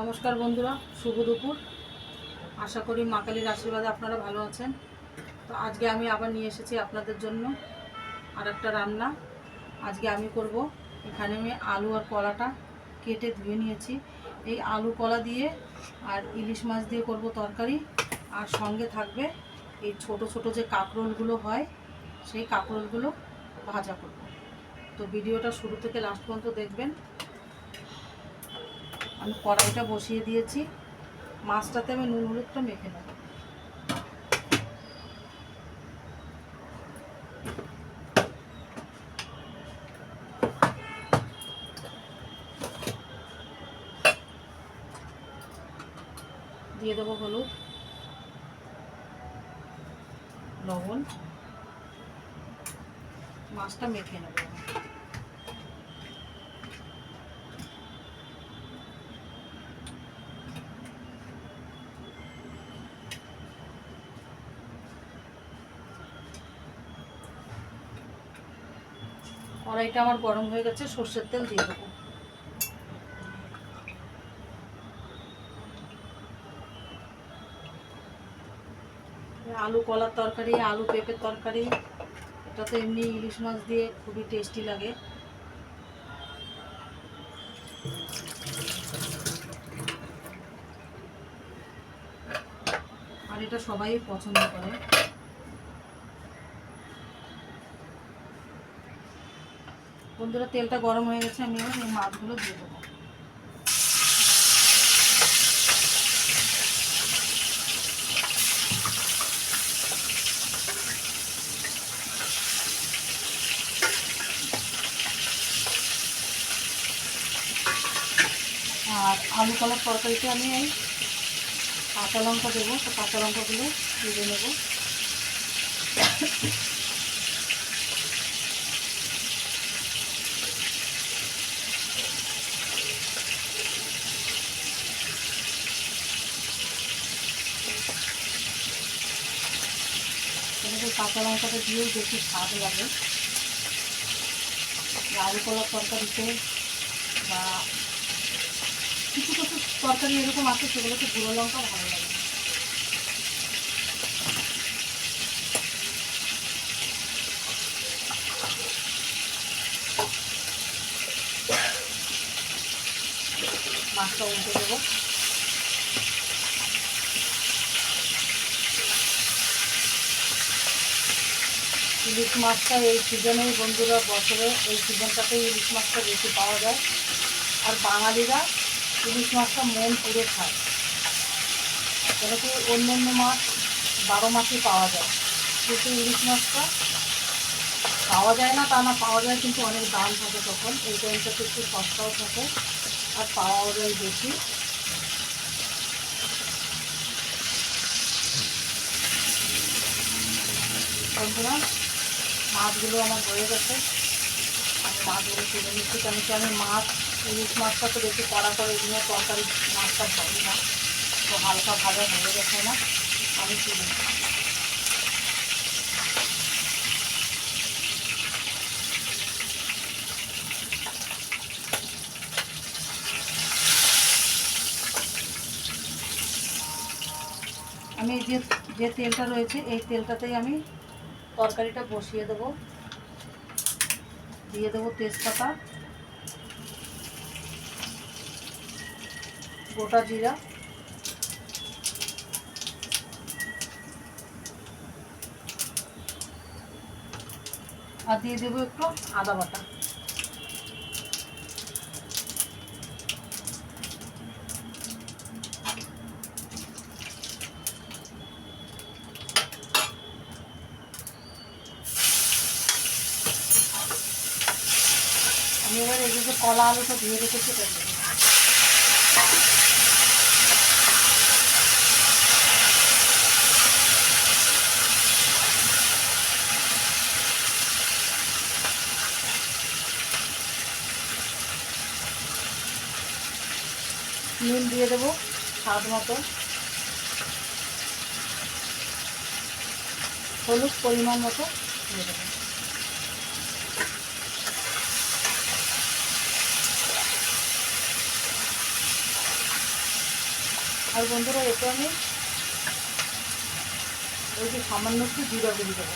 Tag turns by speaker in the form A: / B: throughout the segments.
A: নমস্কার বন্ধুরা, শুভ দুপুর। আশা করি মা কালীর আশীর্বাদে আপনারা ভালো আছেন। তো আজকে আমি আবার নিয়ে এসেছি আপনাদের জন্য আর একটা রান্না। আজকে আমি করব, এখানে আমি আলু আর কলাটা কেটে ধুয়ে নিয়েছি। এই আলু, কলা দিয়ে আর ইলিশ মাছ দিয়ে করব তরকারি। আর সঙ্গে থাকবে এই ছোট ছোট যে কাঁকরোলগুলো হয়, সেই কাঁকরোলগুলো ভাজা করব। তো ভিডিওটা শুরু থেকে লাস্ট পর্যন্ত দেখবেন। আমি কড়াইটা বসিয়ে দিয়েছি। মাছটাতে আমি নুন হলুদটা মেখে নেব। দিয়ে দেবো হলুদ, লবণ। মাছটা মেখে নেব। কড়াইটা আমার গরম হয়ে গেছে, সর্ষের তেল দিয়ে দেবো। আলু কলার তরকারি, আলু পেঁপের তরকারি এটা তো এমনি ইলিশ মাছ দিয়ে খুবই টেস্টি লাগে। আর এটা সবাই পছন্দ করে। বন্ধুরা, তেলটা গরম হয়ে গেছে, আমি এই মাছগুলো দিয়ে দেবো। আর আলু কলার তরকারিতে আমি এই কাঁচা লঙ্কা দেবো, তো কাঁচা লঙ্কাগুলো দিয়ে নেব কাঁচা লঙ্কাটা দিয়েও বেশি স্বাদ লাগে। আলু কলার তরকারিতে বা কিছু কিছু তরকারি এরকম আছে সেগুলোতে গুঁড়ো লঙ্কা ভালো লাগে। মাছটা উল্টে দেবো। ইলিশ মাছটা এই সিজনেই বন্ধুরা, বছরে এই সিজনটাতেই ইলিশ মাছটা বেশি পাওয়া যায়। আর বাঙালিরা ইলিশ মাছটা মন পুড়ে খায়। কি অন্য অন্য মাছ বারো মাসই পাওয়া যায়। কিন্তু ইলিশ মাছটা পাওয়া যায় না, তা না, পাওয়া যায়, কিন্তু অনেক দাম থাকে তখন। এই টাইমটাতে একটু সস্তাও থাকে আর পাওয়াও যায় বেশি। বন্ধুরা মাছগুলো আমার হয়ে গেছে। আমি মাছগুলো তুলে নিচ্ছি, কেন কি আমি মাছ, ইলিশ মাছটা তো বেশি কড়া করে এগুলো তরকারি মাছটা ভাবি না। তো হালকা ভাজা হয়ে গেছে না, আমি তুলে আমি যে যে তেলটা রয়েছে, এই তেলটাতেই আমি তরকারিটা বসিয়ে দেবো। দিয়ে দেবো তেজপাতা গোটা জিরা আর দিয়ে দেবো একটু আদা বাটা। এবার এই যে কলা আলুটা ধুয়ে রেখেছি। নুন দিয়ে দেবো, স্বাদ মতো হলুদ পরিমাণ মতো দিয়ে দেবো আর বন্ধুরা এতে আমি ওই যে সামান্য একটু জিরা দিয়ে দেবো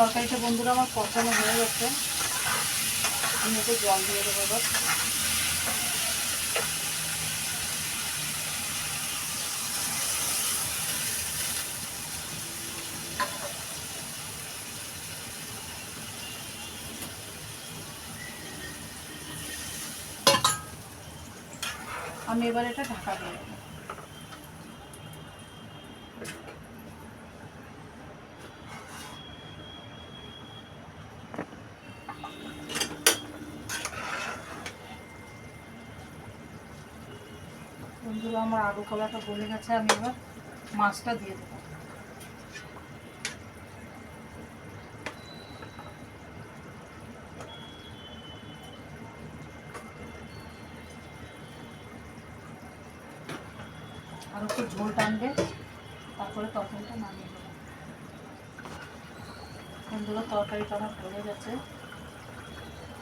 A: তরকারিটা বন্ধুরা আমার কষানো হয়ে গেছে। আমি একটু জল দিয়ে দেবো এবার। আমি এবার এটা ঢাকা দিয়ে দেবো। বন্ধুরা, আমার আলু কলাটা গলে গেছে, আমি এবার মাছটা দিয়ে দেবো। আর একটু ঝোল টানবে, তারপরে তরকারিটা নামিয়ে দেবো বন্ধুরা, তরকারিটা আমার হয়ে গেছে।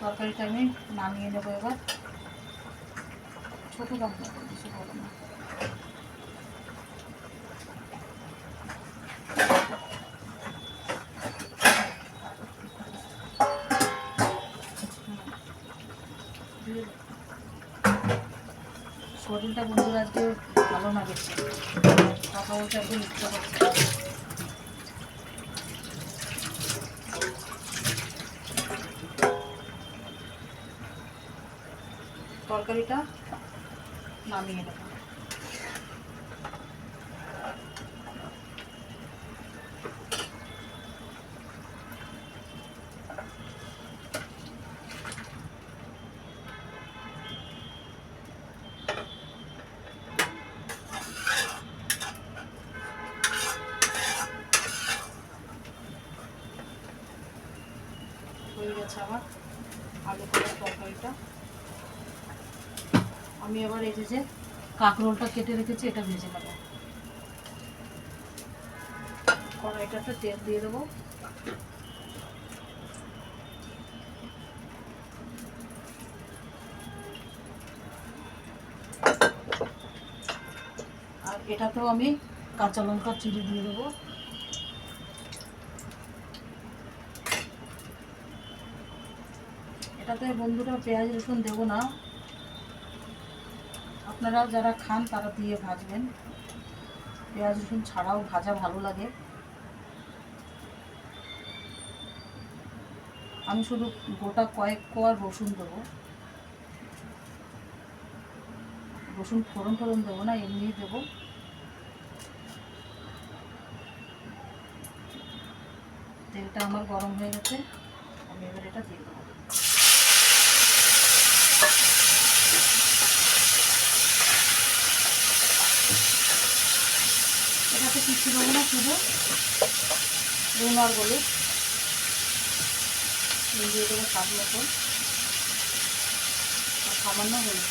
A: তরকারিটা আমি নামিয়ে নেব এবার। ছোটো গামলা বেশি বড় না শরীরটা বন্ধুরা আজকে ভালো না বেশি কথা বলতে একদম ইচ্ছা করছে। তরকারিটা নামিয়ে দেবো হয়ে গেছে আমার আলু করার তরকারিটা আমি এবার এই যে কাঁকরোলটা কেটে রেখেছি, এটা ভেজে নেব। কড়াইটাতে তেল দিয়ে দেবো। আর এটাতেও আমি কাঁচা লঙ্কা চিড়ে দিয়ে দেবো। এটাতে বন্ধুরা পেঁয়াজ রসুন দেবো না। আপনারা যারা খান, তারা দিয়ে ভাজবেন। পেঁয়াজ, রসুন ছাড়াও ভাজা ভালো লাগে। আমি শুধু গোটা কয়েক কোয়ার রসুন দেবো। রসুন ফোড়ন ফোড়ন দেবো না, এমনিই দেবো। তেলটা আমার গরম হয়ে গেছে, আমি এবার এটা দিয়ে দেবো। এটাতে কিছু দেবো না শুধু? নুন আর দিয়ে দেবো স্বাদ মতো আর সামান্য হলুদ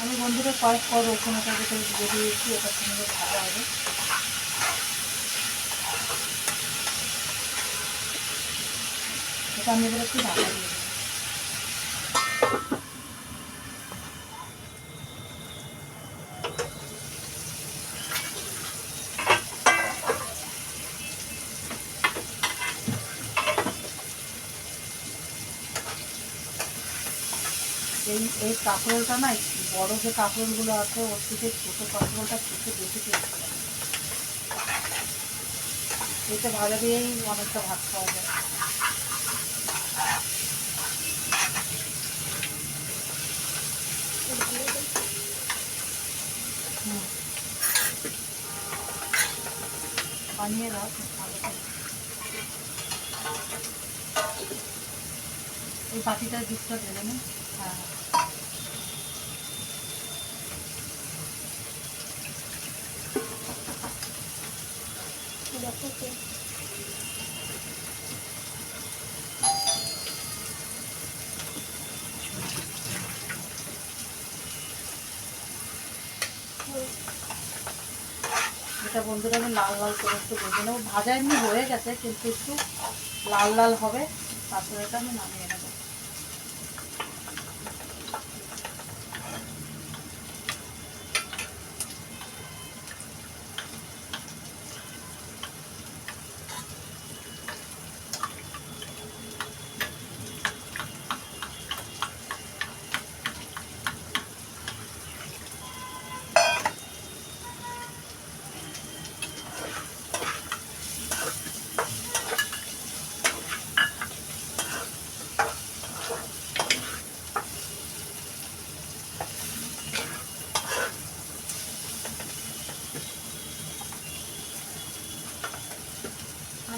A: আমি বন্ধুরা কয়েক পর যেটা দিয়ে দিয়েছি এটার সঙ্গে ভালো হবে। এটা আমি এবার একটু দিয়ে এই এই কাঁকরোলটা না বড় যে কাঁকরোলগুলো আছে, ওর থেকে ছোটো কাঁকরোলটা খেতে বেশি এতে ভাজা দিয়েই অনেকটা ভাত খাওয়া যায়। বানিয়ে করে। এই বাটিটার দুধটা দেবে না হ্যাঁ।
B: দেখো তো।
A: এটা বন্ধুরা আমি লাল লাল করে একটু ভেজে নেব। ভাজা এমনি হয়ে গেছে, কিন্তু একটু লাল লাল হবে। তারপরে এটা আমি নামিয়ে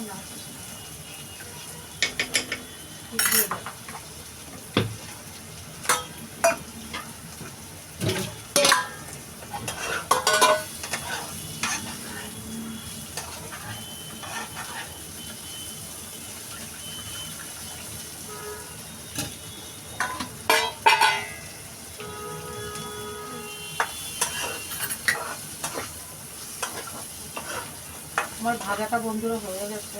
A: নেব আর না কিছু আমার ভাজাটা বন্ধুরা হয়ে গেছে।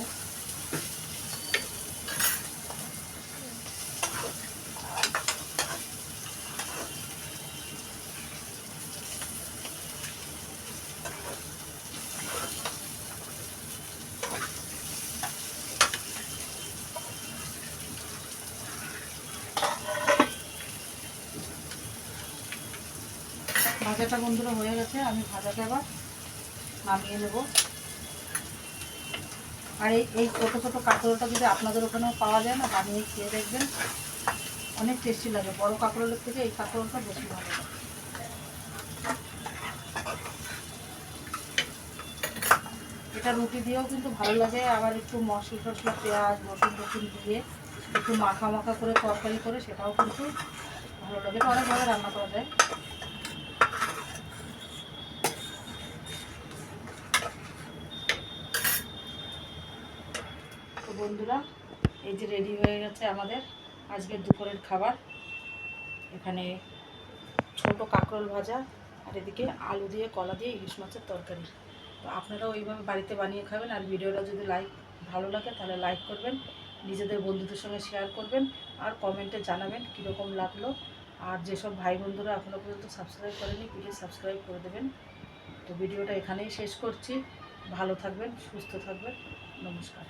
A: ভাজাটা বন্ধুরা হয়ে গেছে আমি ভাজাটা এবার নামিয়ে নেব। আর এই এই ছোটো ছোটো কাঁকরোলটা যদি আপনাদের ওখানেও পাওয়া যায় না, বানিয়ে খেয়ে দেখবেন। অনেক টেস্টি লাগে। বড় কাঁকরোলের থেকে এই কাঁকরোলটা বেশি ভালো লাগে। এটা রুটি দিয়েও কিন্তু ভালো লাগে। আবার একটু মশলা টশলা পেঁয়াজ, রসুন টসুন দিয়ে একটু মাখা মাখা করে, তরকারি করে, সেটাও কিন্তু ভালো লাগে। এটা অনেকভাবে রান্না করা যায়। বন্ধুরা, এই যে রেডি হয়ে গেছে আমাদের আজকের দুপুরের খাবার। এখানে ছোট কাঁকরোল ভাজা আর এদিকে আলু দিয়ে, কলা দিয়ে ইলিশ মাছের তরকারি। তো আপনারাও এইভাবে বাড়িতে বানিয়ে খাবেন আর ভিডিওটা যদি লাইক ভালো লাগে তাহলে লাইক করবেন, নিজেদের বন্ধুদের সঙ্গে শেয়ার করবেন আর কমেন্টে জানাবেন কীরকম লাগল। আর যেসব ভাই বন্ধুরা এখনও পর্যন্ত সাবস্ক্রাইব করেনি প্লিজ সাবস্ক্রাইব করে দেবেন। তো ভিডিওটা এখানেই শেষ করছি। ভালো থাকবেন, সুস্থ থাকবেন। নমস্কার।